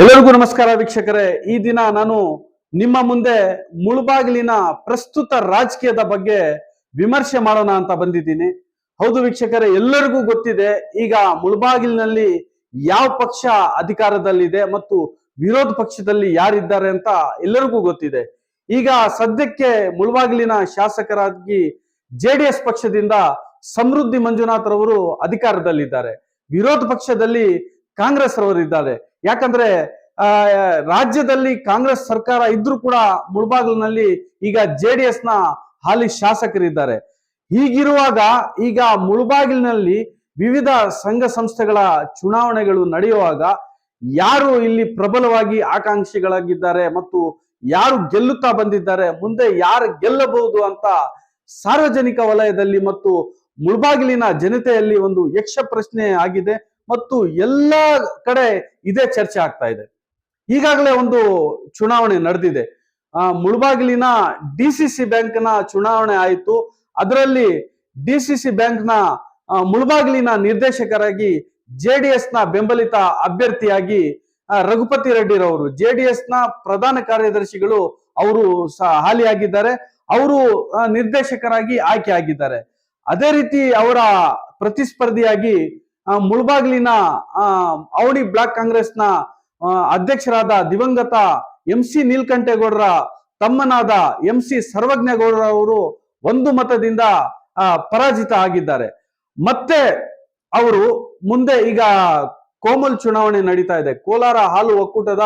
ಎಲ್ಲರಿಗೂ ನಮಸ್ಕಾರ ವೀಕ್ಷಕರೇ. ಈ ದಿನ ನಾನು ನಿಮ್ಮ ಮುಂದೆ ಮುಳುಬಾಗಿಲಿನ ಪ್ರಸ್ತುತ ರಾಜಕೀಯದ ಬಗ್ಗೆ ವಿಮರ್ಶೆ ಮಾಡೋಣ ಅಂತ ಬಂದಿದ್ದೀನಿ. ಹೌದು ವೀಕ್ಷಕರೇ, ಎಲ್ಲರಿಗೂ ಗೊತ್ತಿದೆ, ಈಗ ಮುಳುಬಾಗಿಲಿನಲ್ಲಿ ಯಾವ ಪಕ್ಷ ಅಧಿಕಾರದಲ್ಲಿದೆ ಮತ್ತು ವಿರೋಧ ಪಕ್ಷದಲ್ಲಿ ಯಾರಿದ್ದಾರೆ ಅಂತ ಎಲ್ಲರಿಗೂ ಗೊತ್ತಿದೆ. ಈಗ ಸದ್ಯಕ್ಕೆ ಮುಳುಬಾಗಿಲಿನ ಶಾಸಕರಾಗಿ ಜೆ ಡಿ ಎಸ್ ಪಕ್ಷದಿಂದ ಸಮೃದ್ಧಿ ಮಂಜುನಾಥ್ ರವರು ಅಧಿಕಾರದಲ್ಲಿದ್ದಾರೆ. ವಿರೋಧ ಪಕ್ಷದಲ್ಲಿ ಕಾಂಗ್ರೆಸ್ ರವರಿದ್ದಾರೆ ಯಾಕಂದ್ರೆ ಆ, ರಾಜ್ಯದಲ್ಲಿ ಕಾಂಗ್ರೆಸ್ ಸರ್ಕಾರ ಇದ್ರೂ ಕೂಡ ಮುಳಬಾಗಿಲಿನಲ್ಲಿ ಈಗ ಜೆ ಡಿ ಎಸ್ನ ಹಾಲಿ ಶಾಸಕರಿದ್ದಾರೆ. ಹೀಗಿರುವಾಗ ಈಗ ಮುಳಬಾಗಿಲಿನಲ್ಲಿ ವಿವಿಧ ಸಂಘ ಸಂಸ್ಥೆಗಳ ಚುನಾವಣೆಗಳು ನಡೆಯುವಾಗ ಯಾರು ಇಲ್ಲಿ ಪ್ರಬಲವಾಗಿ ಆಕಾಂಕ್ಷಿಗಳಾಗಿದ್ದಾರೆ ಮತ್ತು ಯಾರು ಗೆಲ್ಲುತ್ತಾ ಬಂದಿದ್ದಾರೆ ಮುಂದೆ ಯಾರು ಗೆಲ್ಲಬಹುದು ಅಂತ ಸಾರ್ವಜನಿಕ ವಲಯದಲ್ಲಿ ಮತ್ತು ಮುಳಬಾಗಿಲಿನ ಜನತೆಯಲ್ಲಿ ಒಂದು ಯಕ್ಷ ಪ್ರಶ್ನೆ ಆಗಿದೆ. ಮತ್ತು ಎಲ್ಲ ಕಡೆ ಇದೇ ಚರ್ಚೆ ಆಗ್ತಾ ಇದೆ. ಈಗಾಗಲೇ ಒಂದು ಚುನಾವಣೆ ನಡೆದಿದೆ. ಆ, ಮುಳಬಾಗಿಲಿನ ಡಿ ಸಿ ಸಿ ಬ್ಯಾಂಕ್ನ ಚುನಾವಣೆ ಆಯಿತು. ಅದರಲ್ಲಿ ಡಿ ಸಿ ಸಿ ಬ್ಯಾಂಕ್ನ ಮುಳಬಾಗಿಲಿನ ನಿರ್ದೇಶಕರಾಗಿ ಜೆ ಡಿ ಎಸ್ನ ಬೆಂಬಲಿತ ಅಭ್ಯರ್ಥಿಯಾಗಿ ರಘುಪತಿ ರೆಡ್ಡಿರವರು. ಜೆ ಡಿ ಎಸ್ನ ಪ್ರಧಾನ ಕಾರ್ಯದರ್ಶಿಗಳು ಅವರು ಸಹ ಹಾಲಿಯಾಗಿದ್ದಾರೆ. ಅವರು ನಿರ್ದೇಶಕರಾಗಿ ಆಯ್ಕೆ ಆಗಿದ್ದಾರೆ ಅದೇ ರೀತಿ ಅವರ ಪ್ರತಿಸ್ಪರ್ಧಿಯಾಗಿ ಮುಳಬಾಗಿಲಿನ ಆ, ಅವಳಿ ಬ್ಲಾಕ್ ಕಾಂಗ್ರೆಸ್ನ ಅಧ್ಯಕ್ಷರಾದ ದಿವಂಗತ ಎಂ ಸಿ ನೀಲ್ಕಂಠೇಗೌಡರ ತಮ್ಮನಾದ ಎಂ ಸಿ ಸರ್ವಜ್ಞಗೌಡರ ಅವರು ಒಂದು ಮತದಿಂದ ಪರಾಜಿತ ಆಗಿದ್ದಾರೆ. ಮತ್ತೆ ಅವರು ಮುಂದೆ ಈಗ ಕೋಮಲ್ ಚುನಾವಣೆ ನಡೀತಾ ಇದೆ. ಕೋಲಾರ ಹಾಲು ಒಕ್ಕೂಟದ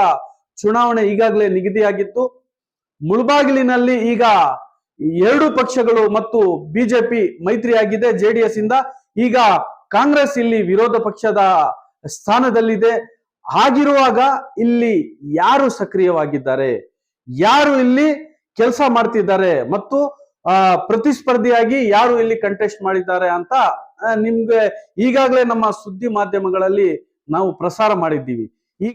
ಚುನಾವಣೆ ಈಗಾಗಲೇ ನಿಗದಿಯಾಗಿತ್ತು. ಮುಳಬಾಗಿಲಿನಲ್ಲಿ ಈಗ ಎರಡು ಪಕ್ಷಗಳು ಮತ್ತು ಬಿಜೆಪಿ ಮೈತ್ರಿಯಾಗಿದೆ ಜೆಡಿಎಸ್ ಇಂದ ಈಗ ಕಾಂಗ್ರೆಸ್ ಇಲ್ಲಿ ವಿರೋಧ ಪಕ್ಷದ ಸ್ಥಾನದಲ್ಲಿದೆ. ಹಾಗಿರುವಾಗ ಇಲ್ಲಿ ಯಾರು ಸಕ್ರಿಯವಾಗಿದ್ದಾರೆ? ಯಾರು ಇಲ್ಲಿ ಕೆಲಸ ಮಾಡ್ತಿದ್ದಾರೆ? ಮತ್ತು ಪ್ರತಿಸ್ಪರ್ಧಿಯಾಗಿ ಯಾರು ಇಲ್ಲಿ ಕಂಟೆಸ್ಟ್ ಮಾಡಿದ್ದಾರೆ ಅಂತ ನಿಮ್ಗೆ ಈಗಾಗಲೇ ನಮ್ಮ ಸುದ್ದಿ ಮಾಧ್ಯಮಗಳಲ್ಲಿ ನಾವು ಪ್ರಸಾರ ಮಾಡಿದ್ದೀವಿ. ಈ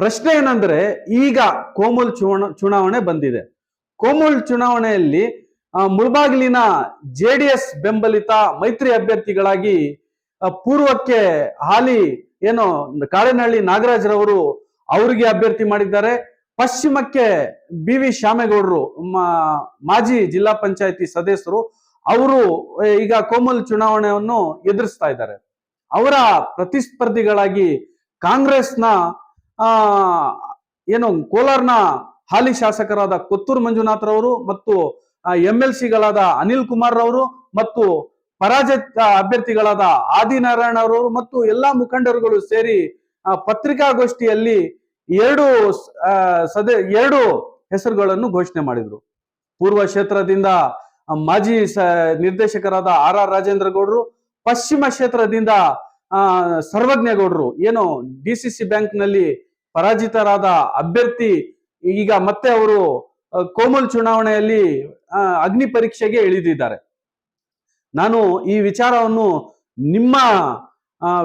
ಪ್ರಶ್ನೆ ಏನಂದ್ರೆ ಈಗ ಕೋಮಲ್ ಚುನಾವ ಚುನಾವಣೆ ಬಂದಿದೆ. ಕೋಮಲ್ ಚುನಾವಣೆಯಲ್ಲಿ ಮುಳಬಾಗಿಲಿನ ಜೆ ಡಿ ಬೆಂಬಲಿತ ಮೈತ್ರಿ ಅಭ್ಯರ್ಥಿಗಳಾಗಿ ಪೂರ್ವಕ್ಕೆ ಹಾಲಿ ಏನು ಕಾಳೆನಹಳ್ಳಿ ನಾಗರಾಜ್ರವರು ಅವರಿಗೆ ಅಭ್ಯರ್ಥಿ ಮಾಡಿದ್ದಾರೆ. ಪಶ್ಚಿಮಕ್ಕೆ ಬಿ ವಿ ಶ್ಯಾಮೇಗೌಡರು ಮಾಜಿ ಜಿಲ್ಲಾ ಪಂಚಾಯತಿ ಸದಸ್ಯರು, ಅವರು ಈಗ ಕೋಮಲ್ ಚುನಾವಣೆಯನ್ನು ಎದುರಿಸ್ತಾ ಇದ್ದಾರೆ. ಅವರ ಪ್ರತಿಸ್ಪರ್ಧಿಗಳಾಗಿ ಕಾಂಗ್ರೆಸ್ನ ಏನು ಕೋಲಾರ್ನ ಹಾಲಿ ಶಾಸಕರಾದ ಕೊತ್ತೂರು ಮಂಜುನಾಥ್ರವರು ಮತ್ತು ಎಂ ಎಲ್ ಸಿಗಳಾದ ಅನಿಲ್ ಕುಮಾರ್ ರವರು ಮತ್ತು ಪರಾಜಿತ ಅಭ್ಯರ್ಥಿಗಳಾದ ಆದಿನಾರಾಯಣ ಅವರು ಮತ್ತು ಎಲ್ಲಾ ಮುಖಂಡರುಗಳು ಸೇರಿ ಪತ್ರಿಕಾಗೋಷ್ಠಿಯಲ್ಲಿ ಎರಡು ಸದೆ, ಎರಡು ಹೆಸರುಗಳನ್ನು ಘೋಷಣೆ ಮಾಡಿದ್ರು. ಪೂರ್ವ ಕ್ಷೇತ್ರದಿಂದ ಮಾಜಿ ನಿರ್ದೇಶಕರಾದ ಆರ್ ಆರ್ ರಾಜೇಂದ್ರ ಗೌಡರು ಪಶ್ಚಿಮ ಕ್ಷೇತ್ರದಿಂದ ಸರ್ವಜ್ಞ ಗೌಡರು ಏನು ಡಿ ಸಿ ಸಿ ಬ್ಯಾಂಕ್ನಲ್ಲಿ ಪರಾಜಿತರಾದ ಅಭ್ಯರ್ಥಿ, ಈಗ ಮತ್ತೆ ಅವರು ಕೋಮಲ್ ಚುನಾವಣೆಯಲ್ಲಿ ಅಗ್ನಿ ಪರೀಕ್ಷೆಗೆ ಇಳಿದಿದ್ದಾರೆ. ನಾನು ಈ ವಿಚಾರವನ್ನು ನಿಮ್ಮ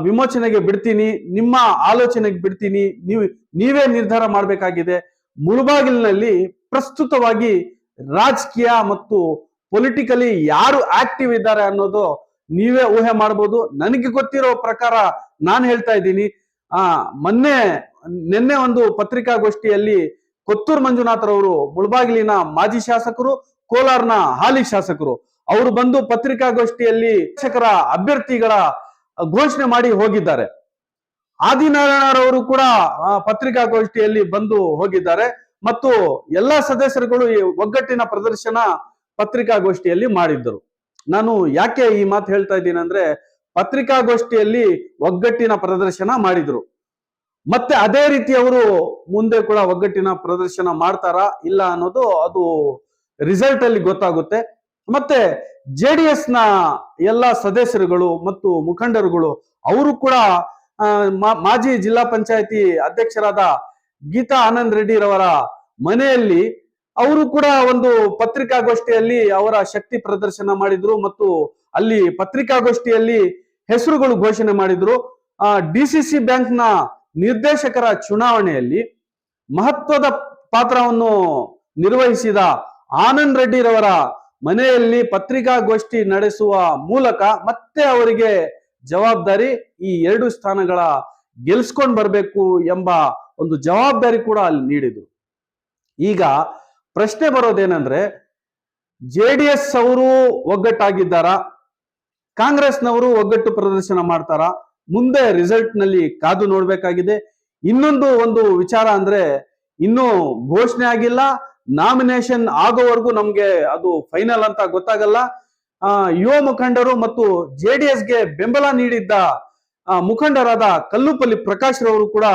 ವಿಮೋಚನೆಗೆ ಬಿಡ್ತೀನಿ, ನಿಮ್ಮ ಆಲೋಚನೆಗೆ ಬಿಡ್ತೀನಿ, ನೀವು, ನೀವೇ ನಿರ್ಧಾರ ಮಾಡಬೇಕಾಗಿದೆ. ಮುಳುಬಾಗಿಲಿನಲ್ಲಿ ಪ್ರಸ್ತುತವಾಗಿ ರಾಜಕೀಯ ಮತ್ತು ಪೊಲಿಟಿಕಲಿ ಯಾರು ಆಕ್ಟಿವ್ ಇದ್ದಾರೆ ಅನ್ನೋದು ನೀವೇ ಊಹೆ ಮಾಡಬಹುದು ನನಗೆ ಗೊತ್ತಿರೋ ಪ್ರಕಾರ ನಾನು ಹೇಳ್ತಾ ಇದ್ದೀನಿ. ಆ, ಮೊನ್ನೆ, ನಿನ್ನೆ ಒಂದು ಪತ್ರಿಕಾಗೋಷ್ಠಿಯಲ್ಲಿ ಕೊತ್ತೂರು ಮಂಜುನಾಥರವರು ಮುಳಬಾಗಿಲಿನ ಮಾಜಿ ಶಾಸಕರು, ಕೋಲಾರ್ನ ಹಾಲಿ ಶಾಸಕರು. ಅವರು ಬಂದು ಪತ್ರಿಕಾಗೋಷ್ಠಿಯಲ್ಲಿ ಶಾಸಕರ ಅಭ್ಯರ್ಥಿಗಳ ಘೋಷಣೆ ಮಾಡಿ ಹೋಗಿದ್ದಾರೆ. ಆದಿನಾರಾಯಣರವರು ಕೂಡ ಪತ್ರಿಕಾಗೋಷ್ಠಿಯಲ್ಲಿ ಬಂದು ಹೋಗಿದ್ದಾರೆ. ಮತ್ತು ಎಲ್ಲಾ ಸದಸ್ಯರುಗಳು ಈ ಒಗ್ಗಟ್ಟಿನ ಪ್ರದರ್ಶನ ಪತ್ರಿಕಾಗೋಷ್ಠಿಯಲ್ಲಿ ಮಾಡಿದ್ದರು. ನಾನು ಯಾಕೆ ಈ ಮಾತು ಹೇಳ್ತಾ ಇದ್ದೀನಿ ಅಂದ್ರೆ, ಪತ್ರಿಕಾಗೋಷ್ಠಿಯಲ್ಲಿ ಒಗ್ಗಟ್ಟಿನ ಪ್ರದರ್ಶನ ಮಾಡಿದ್ರು. ಮತ್ತೆ ಅದೇ ರೀತಿ ಅವರು ಮುಂದೆ ಕೂಡ ಒಗ್ಗಟ್ಟಿನ ಪ್ರದರ್ಶನ ಮಾಡ್ತಾರಾ ಇಲ್ಲ ಅನ್ನೋದು ಅದು ರಿಸಲ್ಟ್ ಅಲ್ಲಿ ಗೊತ್ತಾಗುತ್ತೆ. ಮತ್ತೆ ಜೆ ಡಿ ಎಸ್ನ ಎಲ್ಲ ಸದಸ್ಯರುಗಳು ಮತ್ತು ಮುಖಂಡರುಗಳು ಅವರು ಕೂಡ ಮಾಜಿ ಜಿಲ್ಲಾ ಪಂಚಾಯತಿ ಅಧ್ಯಕ್ಷರಾದ ಗೀತಾ ಆನಂದ್ ರೆಡ್ಡಿ ರವರ ಮನೆಯಲ್ಲಿ ಅವರು ಕೂಡ ಒಂದು ಪತ್ರಿಕಾಗೋಷ್ಠಿಯಲ್ಲಿ ಅವರ ಶಕ್ತಿ ಪ್ರದರ್ಶನ ಮಾಡಿದ್ರು ಮತ್ತು ಅಲ್ಲಿ ಪತ್ರಿಕಾಗೋಷ್ಠಿಯಲ್ಲಿ ಹೆಸರುಗಳು ಘೋಷಣೆ ಮಾಡಿದ್ರು. ಡಿ ಸಿ ಸಿ ಬ್ಯಾಂಕ್ನ ನಿರ್ದೇಶಕರ ಚುನಾವಣೆಯಲ್ಲಿ ಮಹತ್ವದ ಪಾತ್ರವನ್ನು ನಿರ್ವಹಿಸಿದ ಆನಂದ್ ರೆಡ್ಡಿರವರ ಮನೆಯಲ್ಲಿ ಪತ್ರಿಕಾಗೋಷ್ಠಿ ನಡೆಸುವ ಮೂಲಕ ಮತ್ತೆ ಅವರಿಗೆ ಜವಾಬ್ದಾರಿ ಈ ಎರಡು ಸ್ಥಾನಗಳ ಗೆಲ್ಸ್ಕೊಂಡ್ ಬರಬೇಕು ಎಂಬ ಒಂದು ಜವಾಬ್ದಾರಿ ಕೂಡ ಅಲ್ಲಿ ನೀಡಿದ್ರು. ಈಗ ಪ್ರಶ್ನೆ ಬರೋದೇನಂದ್ರೆ, ಜೆ ಡಿ ಎಸ್ ಅವರು ಒಗ್ಗಟ್ಟಾಗಿದ್ದಾರಾ? ಕಾಂಗ್ರೆಸ್ನವರು ಒಗ್ಗಟ್ಟು ಪ್ರದರ್ಶನ ಮಾಡ್ತಾರ? ಮುಂದೆ ರಿಸಲ್ಟ್ನಲ್ಲಿ ಕಾದು ನೋಡ್ಬೇಕಾಗಿದೆ. ಇನ್ನೊಂದು ಒಂದು ವಿಚಾರ ಅಂದ್ರೆ, ಇನ್ನು ಘೋಷಣೆ ಆಗಿಲ್ಲ. ನಾಮಿನೇಷನ್ ಆಗೋವರೆಗೂ ನಮ್ಗೆ ಅದು ಫೈನಲ್ ಅಂತ ಗೊತ್ತಾಗಲ್ಲ. ಯುವ ಮುಖಂಡರು ಮತ್ತು ಜೆ ಡಿ ಎಸ್ಗೆ ಬೆಂಬಲ ನೀಡಿದ್ದ ಮುಖಂಡರಾದ ಕಲ್ಲುಪಲ್ಲಿ ಪ್ರಕಾಶ್ ರವರು ಕೂಡ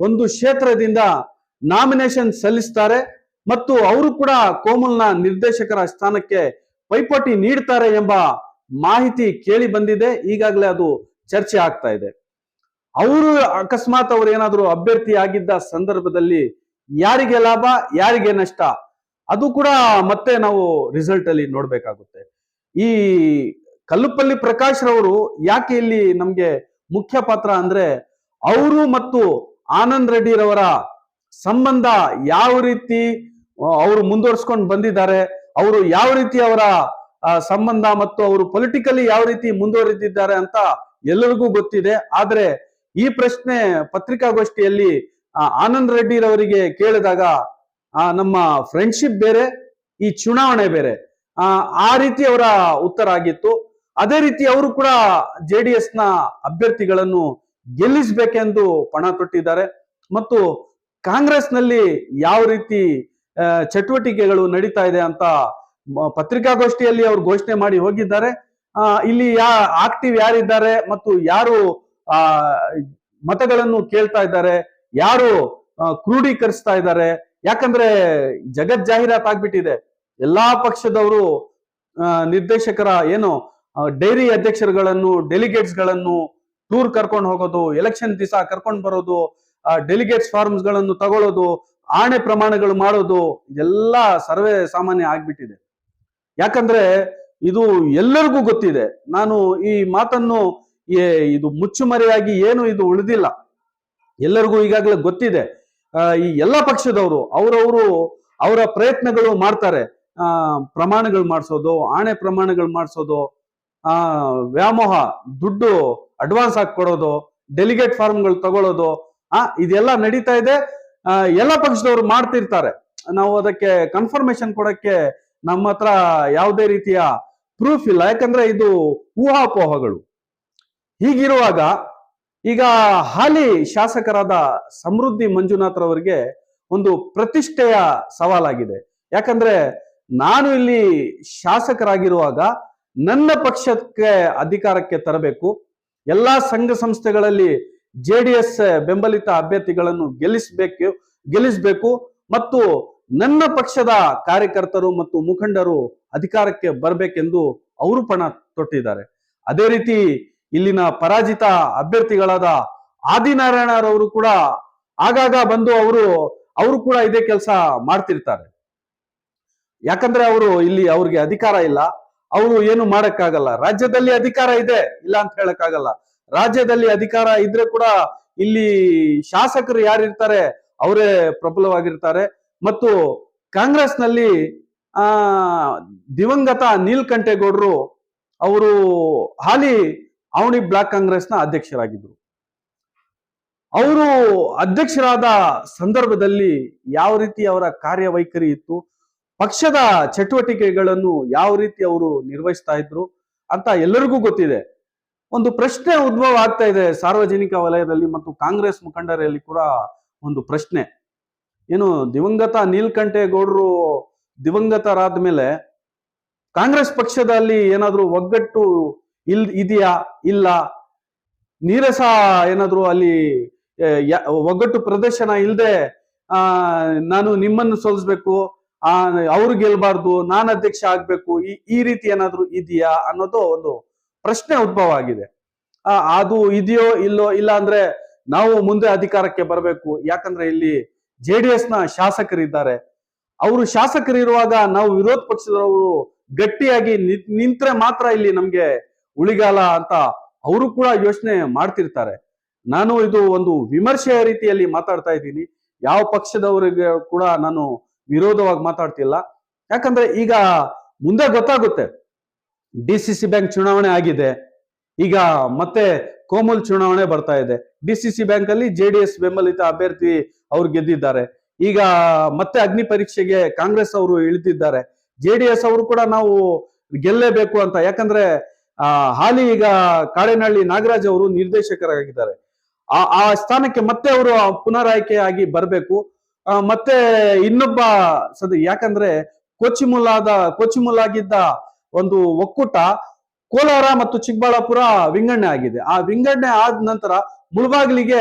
ಒಂದು ಕ್ಷೇತ್ರದಿಂದ ನಾಮಿನೇಷನ್ ಸಲ್ಲಿಸ್ತಾರೆ. ಮತ್ತು ಅವರು ಕೂಡ ಕೋಮಲ್ನ ನಿರ್ದೇಶಕರ ಸ್ಥಾನಕ್ಕೆ ಪೈಪೋಟಿ ನೀಡ್ತಾರೆ ಎಂಬ ಮಾಹಿತಿ ಕೇಳಿ ಬಂದಿದೆ. ಈಗಾಗಲೇ ಅದು ಚರ್ಚೆ ಆಗ್ತಾ ಇದೆ. ಅವರು ಅಕಸ್ಮಾತ್ ಅವ್ರು ಏನಾದ್ರು ಅಭ್ಯರ್ಥಿ ಆಗಿದ್ದ ಸಂದರ್ಭದಲ್ಲಿ ಯಾರಿಗೆ ಲಾಭ, ಯಾರಿಗೆ ನಷ್ಟ, ಅದು ಕೂಡ ಮತ್ತೆ ನಾವು ರಿಸಲ್ಟ್ ಅಲ್ಲಿ ನೋಡ್ಬೇಕಾಗುತ್ತೆ. ಈ ಕಲ್ಲುಪಲ್ಲಿ ಪ್ರಕಾಶ್ ರವರು ಯಾಕೆ ಇಲ್ಲಿ ನಮ್ಗೆ ಮುಖ್ಯ ಪಾತ್ರ ಅಂದ್ರೆ ಅವರು ಮತ್ತು ಆನಂದ್ ರೆಡ್ಡಿ ರವರ ಸಂಬಂಧ ಯಾವ ರೀತಿ ಅವರು ಮುಂದುವರ್ಸ್ಕೊಂಡು ಬಂದಿದ್ದಾರೆ, ಅವರು ಯಾವ ರೀತಿ ಅವರ ಸಂಬಂಧ ಮತ್ತು ಅವರು ಪೊಲಿಟಿಕಲಿ ಯಾವ ರೀತಿ ಮುಂದುವರೆದಿದ್ದಾರೆ ಅಂತ ಎಲ್ಲರಿಗೂ ಗೊತ್ತಿದೆ. ಆದ್ರೆ ಈ ಪ್ರಶ್ನೆ ಪತ್ರಿಕಾಗೋಷ್ಠಿಯಲ್ಲಿ ಆನಂದ್ ರೆಡ್ಡಿ ರವರಿಗೆ ಕೇಳಿದಾಗ ಆ, ನಮ್ಮ ಫ್ರೆಂಡ್ಶಿಪ್ ಬೇರೆ ಈ ಚುನಾವಣೆ ಬೇರೆ. ಆ ರೀತಿ ಅವರ ಉತ್ತರ ಆಗಿತ್ತು. ಅದೇ ರೀತಿ ಅವರು ಕೂಡ ಜೆ ಡಿ ಎಸ್ನ ಅಭ್ಯರ್ಥಿಗಳನ್ನು ಗೆಲ್ಲಿಸಬೇಕೆಂದು ಪಣ ತೊಟ್ಟಿದ್ದಾರೆ. ಮತ್ತು ಕಾಂಗ್ರೆಸ್ನಲ್ಲಿ ಯಾವ ರೀತಿ ಚಟುವಟಿಕೆಗಳು ನಡೀತಾ ಇದೆ ಅಂತ ಪತ್ರಿಕಾಗೋಷ್ಠಿಯಲ್ಲಿ ಅವರು ಘೋಷಣೆ ಮಾಡಿ ಹೋಗಿದ್ದಾರೆ. ಇಲ್ಲಿ ಯಾ, ಆಕ್ಟಿವ್ ಯಾರಿದ್ದಾರೆ ಮತ್ತು ಯಾರು, ಆ, ಮತಗಳನ್ನು ಕೇಳ್ತಾ ಇದ್ದಾರೆ, ಯಾರು ಕ್ರೂಢೀಕರಿಸ್ತಾ ಇದ್ದಾರೆ, ಯಾಕಂದ್ರೆ ಜಗತ್ ಜಾಹೀರಾತ್ ಆಗ್ಬಿಟ್ಟಿದೆ. ಎಲ್ಲಾ ಪಕ್ಷದವರು ನಿರ್ದೇಶಕರ ಏನು ಡೈರಿ ಅಧ್ಯಕ್ಷರುಗಳನ್ನು ಡೆಲಿಗೇಟ್ಸ್ಗಳನ್ನು ಟೂರ್ ಕರ್ಕೊಂಡು ಹೋಗೋದು, ಎಲೆಕ್ಷನ್ ದಿವಸ ಕರ್ಕೊಂಡು ಬರೋದು ಡೆಲಿಗೇಟ್ಸ್ ಫಾರ್ಮ್ಸ್ಗಳನ್ನು ತಗೊಳ್ಳೋದು ಆಣೆ ಪ್ರಮಾಣಗಳು ಮಾಡೋದು, ಇದೆಲ್ಲ ಸರ್ವೇ ಸಾಮಾನ್ಯ ಆಗ್ಬಿಟ್ಟಿದೆ. ಯಾಕಂದ್ರೆ ಇದು ಎಲ್ಲರಿಗೂ ಗೊತ್ತಿದೆ. ನಾನು ಈ ಮಾತನ್ನು ಇದು ಮುಚ್ಚುಮರೆಯಾಗಿ ಏನು ಇದು ಉಳಿದಿಲ್ಲ. ಎಲ್ಲರಿಗೂ ಈಗಾಗಲೇ ಗೊತ್ತಿದೆ. ಈ ಎಲ್ಲ ಪಕ್ಷದವರು, ಅವರವರು ಅವರ ಪ್ರಯತ್ನಗಳು ಮಾಡ್ತಾರೆ. ಆ, ಪ್ರಮಾಣಗಳು ಮಾಡಿಸೋದು, ಆಣೆ ಪ್ರಮಾಣಗಳು ಮಾಡಿಸೋದು, ಆ, ವ್ಯಾಮೋಹ, ದುಡ್ಡು ಅಡ್ವಾನ್ಸ್ ಹಾಕಿ ಕೊಡೋದು ಡೆಲಿಗೇಟ್ ಫಾರ್ಮ್ಗಳು ತಗೊಳ್ಳೋದು, ಆ, ಇದೆಲ್ಲ ನಡೀತಾ ಇದೆ. ಎಲ್ಲ ಪಕ್ಷದವರು ಮಾಡ್ತಿರ್ತಾರೆ. ನಾವು ಅದಕ್ಕೆ ಕನ್ಫರ್ಮೇಶನ್ ಕೊಡಕ್ಕೆ ನಮ್ಮ ಹತ್ರ ಯಾವುದೇ ರೀತಿಯ ಪ್ರೂಫ್ ಇಲ್ಲ. ಯಾಕಂದ್ರೆ ಇದು ಊಹಾಪೋಹಗಳು. ಹೀಗಿರುವಾಗ ಈಗ ಹಾಲಿ ಶಾಸಕರಾದ ಸಮೃದ್ಧಿ ಮಂಜುನಾಥ್ರವರಿಗೆ ಒಂದು ಪ್ರತಿಷ್ಠೆಯ ಸವಾಲಾಗಿದೆ. ಯಾಕಂದ್ರೆ ನಾನು ಇಲ್ಲಿ ಶಾಸಕರಾಗಿರುವಾಗ ನನ್ನ ಪಕ್ಷಕ್ಕೆ ಅಧಿಕಾರಕ್ಕೆ ತರಬೇಕು. ಎಲ್ಲಾ ಸಂಘ ಸಂಸ್ಥೆಗಳಲ್ಲಿ ಜೆ ಬೆಂಬಲಿತ ಅಭ್ಯರ್ಥಿಗಳನ್ನು ಗೆಲ್ಲಿಸಬೇಕು ಗೆಲ್ಲಿಸಬೇಕು ಮತ್ತು ನನ್ನ ಪಕ್ಷದ ಕಾರ್ಯಕರ್ತರು ಮತ್ತು ಮುಖಂಡರು ಅಧಿಕಾರಕ್ಕೆ ಬರಬೇಕೆಂದು ಅವರು ಪಣ ತೊಟ್ಟಿದ್ದಾರೆ. ಅದೇ ರೀತಿ ಇಲ್ಲಿನ ಪರಾಜಿತ ಅಭ್ಯರ್ಥಿಗಳಾದ ಆದಿನಾರಾಯಣರವರು ಕೂಡ ಆಗಾಗ ಬಂದು ಅವರು ಅವರು ಕೂಡ ಇದೇ ಕೆಲಸ ಮಾಡ್ತಿರ್ತಾರೆ. ಯಾಕಂದ್ರೆ ಅವರು ಇಲ್ಲಿ ಅವ್ರಿಗೆ ಅಧಿಕಾರ ಇಲ್ಲ. ಅವರು ಏನು ಮಾಡಕ್ಕಾಗಲ್ಲ. ರಾಜ್ಯದಲ್ಲಿ ಅಧಿಕಾರ ಇದೆ, ಇಲ್ಲ ಅಂತ ಹೇಳಕ್ಕಾಗಲ್ಲ. ರಾಜ್ಯದಲ್ಲಿ ಅಧಿಕಾರ ಇದ್ರೆ ಕೂಡ ಇಲ್ಲಿ ಶಾಸಕರು ಯಾರಿರ್ತಾರೆ, ಅವರೇ ಪ್ರಬಲವಾಗಿರ್ತಾರೆ. ಮತ್ತು ಕಾಂಗ್ರೆಸ್ನಲ್ಲಿ, ಆ, ದಿವಂಗತ ನೀಲ್ಕಂಠೇಗೌಡರು ಅವರು ಹಾಲಿ ಅವಣಿ ಬ್ಲಾಕ್ ಕಾಂಗ್ರೆಸ್ನ ಅಧ್ಯಕ್ಷರಾಗಿದ್ದರು. ಅವರು ಅಧ್ಯಕ್ಷರಾದ ಸಂದರ್ಭದಲ್ಲಿ ಯಾವ ರೀತಿ ಅವರ ಕಾರ್ಯವೈಖರಿ ಇತ್ತು, ಪಕ್ಷದ ಚಟುವಟಿಕೆಗಳನ್ನು ಯಾವ ರೀತಿ ಅವರು ನಿರ್ವಹಿಸ್ತಾ ಇದ್ರು ಅಂತ ಎಲ್ಲರಿಗೂ ಗೊತ್ತಿದೆ. ಒಂದು ಪ್ರಶ್ನೆ ಉದ್ಭವ ಆಗ್ತಾ ಇದೆ ಸಾರ್ವಜನಿಕ ವಲಯದಲ್ಲಿ ಮತ್ತು ಕಾಂಗ್ರೆಸ್ ಮುಖಂಡರಲ್ಲಿ ಕೂಡ ಒಂದು ಪ್ರಶ್ನೆ. ಏನು ದಿವಂಗತ ನೀಲ್ಕಂಠೇಗೌಡರು ದಿವಂಗತರಾದ ಮೇಲೆ ಕಾಂಗ್ರೆಸ್ ಪಕ್ಷದಲ್ಲಿ ಏನಾದ್ರೂ ಒಗ್ಗಟ್ಟು ಇಲ್ ಇದೆಯಾ? ಇಲ್ಲ. ನೀರಸ ಏನಾದರೂ ಅಲ್ಲಿ ಒಗ್ಗಟ್ಟು ಪ್ರದರ್ಶನ ಇಲ್ಲದೆ ಆ, ನಾನು ನಿಮ್ಮನ್ನು ಸೋಲಿಸ್ಬೇಕು, ಆ, ಅವ್ರು ಗೆಲ್ಬಾರ್ದು, ನಾನು ಅಧ್ಯಕ್ಷ ಆಗ್ಬೇಕು, ಈ ಈ ರೀತಿ ಏನಾದ್ರೂ ಇದೆಯಾ? ಅನ್ನೋದು ಒಂದು ಪ್ರಶ್ನೆ ಉದ್ಭವ ಆಗಿದೆ. ಅದು ಇದೆಯೋ, ಇಲ್ಲೋ ಇಲ್ಲ ಅಂದ್ರೆ ನಾವು ಮುಂದೆ ಅಧಿಕಾರಕ್ಕೆ ಬರಬೇಕು. ಯಾಕಂದ್ರೆ ಇಲ್ಲಿ ಜೆ ಡಿ ಎಸ್ನ ಶಾಸಕರಿದ್ದಾರೆ. ಅವರು ಶಾಸಕರಿರುವಾಗ ನಾವು ವಿರೋಧ ಪಕ್ಷದವರು ಗಟ್ಟಿಯಾಗಿ ನಿಂತ್ರೆ ಮಾತ್ರ ಇಲ್ಲಿ ನಮ್ಗೆ ಉಳಿಗಾಲ ಅಂತ ಅವರು ಕೂಡ ಯೋಚನೆ ಮಾಡ್ತಿರ್ತಾರೆ. ನಾನು ಇದು ಒಂದು ವಿಮರ್ಶೆಯ ರೀತಿಯಲ್ಲಿ ಮಾತಾಡ್ತಾ ಇದ್ದೀನಿ. ಯಾವ ಪಕ್ಷದವರಿಗೆ ಕೂಡ ನಾನು ವಿರೋಧವಾಗಿ ಮಾತಾಡ್ತಿಲ್ಲ. ಯಾಕಂದ್ರೆ ಈಗ ಮುಂದೆ ಗೊತ್ತಾಗುತ್ತೆ. ಡಿ ಸಿ ಸಿ ಬ್ಯಾಂಕ್ ಚುನಾವಣೆ ಆಗಿದೆ. ಈಗ ಮತ್ತೆ ಕೋಮುಲ್ ಚುನಾವಣೆ ಬರ್ತಾ ಇದೆ. ಡಿ ಬ್ಯಾಂಕ್ ಅಲ್ಲಿ ಜೆ ಬೆಂಬಲಿತ ಅಭ್ಯರ್ಥಿ ಅವ್ರು ಗೆದ್ದಿದ್ದಾರೆ. ಈಗ ಮತ್ತೆ ಅಗ್ನಿ ಪರೀಕ್ಷೆಗೆ ಕಾಂಗ್ರೆಸ್ ಅವರು ಇಳಿದಿದ್ದಾರೆ ಜೆ ಅವರು ಕೂಡ ನಾವು ಗೆಲ್ಲೇಬೇಕು ಅಂತ. ಯಾಕಂದ್ರೆ, ಆ, ಹಾಲಿ ಈಗ ಕಾಡೇನಹಳ್ಳಿ ನಾಗರಾಜ್ ಅವರು ನಿರ್ದೇಶಕರಾಗಿದ್ದಾರೆ. ಆ ಆ ಸ್ಥಾನಕ್ಕೆ ಮತ್ತೆ ಅವರು ಪುನರಾಯ್ಕೆ ಆಗಿ ಬರಬೇಕು. ಮತ್ತೆ ಇನ್ನೊಬ್ಬ ಸದ, ಯಾಕಂದ್ರೆ ಕೊಚ್ಚಿಮುಲ್ಲಾದ ಕೊಚ್ಚಿಮುಲ್ಲಾಗಿದ್ದ ಒಂದು ಒಕ್ಕೂಟ ಕೋಲಾರ ಮತ್ತು ಚಿಕ್ಕಬಳ್ಳಾಪುರ ವಿಂಗಡಣೆ ಆಗಿದೆ. ಆ ವಿಂಗಡಣೆ ಆದ ನಂತರ ಮುಳಬಾಗಿಲಿಗೆ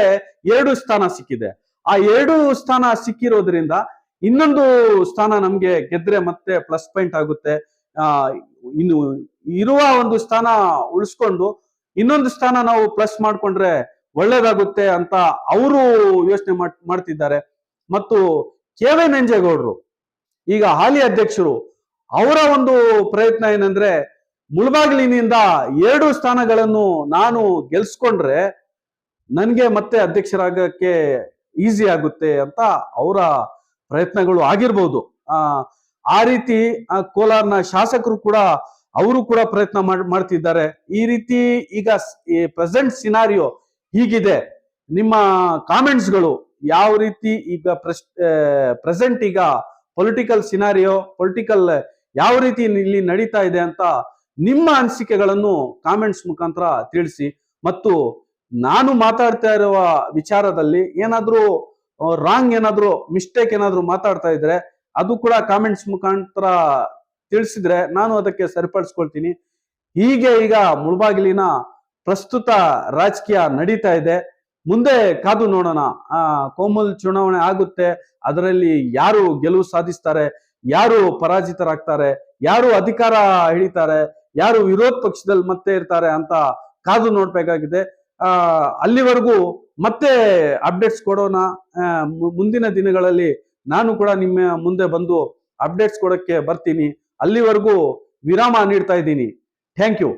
ಎರಡು ಸ್ಥಾನ ಸಿಕ್ಕಿದೆ. ಆ ಎರಡು ಸ್ಥಾನ ಸಿಕ್ಕಿರೋದ್ರಿಂದ ಇನ್ನೊಂದು ಸ್ಥಾನ ನಮ್ಗೆ ಗೆದ್ರೆ ಮತ್ತೆ ಪ್ಲಸ್ ಪಾಯಿಂಟ್ ಆಗುತ್ತೆ. ಆ, ಇನ್ನು ಇರುವ ಒಂದು ಸ್ಥಾನ ಉಳಿಸ್ಕೊಂಡು ಇನ್ನೊಂದು ಸ್ಥಾನ ನಾವು ಪ್ಲಸ್ ಮಾಡ್ಕೊಂಡ್ರೆ ಒಳ್ಳೇದಾಗುತ್ತೆ ಅಂತ ಅವರು ಯೋಚನೆ ಮಾಡ್ತಿದ್ದಾರೆ. ಮತ್ತು ಕೆ ವೈ ನಂಜೇಗೌಡರು, ಈಗ ಹಾಲಿ ಅಧ್ಯಕ್ಷರು ಅವರ ಒಂದು ಪ್ರಯತ್ನ ಏನಂದ್ರೆ ಮುಳಬಾಗಿಲಿನಿಂದ ಎರಡು ಸ್ಥಾನಗಳನ್ನು ನಾನು ಗೆಲ್ಸ್ಕೊಂಡ್ರೆ ನನಗೆ ಮತ್ತೆ ಅಧ್ಯಕ್ಷರಾಗಕ್ಕೆ ಈಸಿ ಆಗುತ್ತೆ ಅಂತ ಅವರ ಪ್ರಯತ್ನಗಳು ಆಗಿರ್ಬೋದು. ಆ ಆ ರೀತಿ ಕೋಲಾರ್ನ ಶಾಸಕರು ಕೂಡ ಅವರು ಕೂಡ ಪ್ರಯತ್ನ ಮಾಡ್- ಮಾಡ್ತಿದ್ದಾರೆ. ಈ ರೀತಿ ಈಗ ಪ್ರೆಸೆಂಟ್ ಸಿನಾರಿಯೋ ಹೀಗಿದೆ. ನಿಮ್ಮ ಕಾಮೆಂಟ್ಸ್ಗಳು ಯಾವ ರೀತಿ ಈಗ ಪ್ರೆಸೆಂಟ್ ಈಗ ಪೊಲಿಟಿಕಲ್ ಸಿನಾರಿಯೋ ಪೊಲಿಟಿಕಲ್ ಯಾವ ರೀತಿ ಇಲ್ಲಿ ನಡೀತಾ ಇದೆ ಅಂತ ನಿಮ್ಮ ಅನಿಸಿಕೆಗಳನ್ನು ಕಾಮೆಂಟ್ಸ್ ಮುಖಾಂತರ ತಿಳಿಸಿ ಮತ್ತು ನಾನು ಮಾತಾಡ್ತಾ ಇರುವ ವಿಚಾರದಲ್ಲಿ ಏನಾದ್ರೂ ರಾಂಗ್ ಏನಾದ್ರೂ ಮಿಸ್ಟೇಕ್ ಏನಾದ್ರೂ ಮಾತಾಡ್ತಾ ಇದ್ರೆ ಅದು ಕೂಡ ಕಾಮೆಂಟ್ಸ್ ಮುಖಾಂತರ ತಿಳಿಸಿದ್ರೆ ನಾನು ಅದಕ್ಕೆ ಸರಿಪಡಿಸ್ಕೊಳ್ತೀನಿ. ಹೀಗೆ ಈಗ ಮುಳಬಾಗಿಲಿನ ಪ್ರಸ್ತುತ ರಾಜಕೀಯ ನಡೀತಾ ಇದೆ. ಮುಂದೆ ಕಾದು ನೋಡೋಣ. ಆ, ಕೋಮಲ್ ಚುನಾವಣೆ ಆಗುತ್ತೆ. ಅದರಲ್ಲಿ ಯಾರು ಗೆಲುವು ಸಾಧಿಸ್ತಾರೆ? ಯಾರು ಪರಾಜಿತರಾಗ್ತಾರೆ? ಯಾರು ಅಧಿಕಾರ ಹಿಡಿತಾರೆ? ಯಾರು ವಿರೋಧ ಪಕ್ಷದಲ್ಲಿ ಮತ್ತೆ ಇರ್ತಾರೆ ಅಂತ ಕಾದು ನೋಡ್ಬೇಕಾಗಿದೆ. ಅಲ್ಲಿವರೆಗೂ ಮತ್ತೆ ಅಪ್ಡೇಟ್ಸ್ ಕೊಡೋಣ. ಮುಂದಿನ ದಿನಗಳಲ್ಲಿ ನಾನು ಕೂಡ ನಿಮ್ಮ ಮುಂದೆ ಬಂದು ಅಪ್ಡೇಟ್ಸ್ ಕೊಡಕ್ಕೆ ಬರ್ತೀನಿ. ಅಲ್ಲಿವರೆಗೂ ವಿರಾಮ ನೀಡ್ತಾ ಇದ್ದೀನಿ. Thank you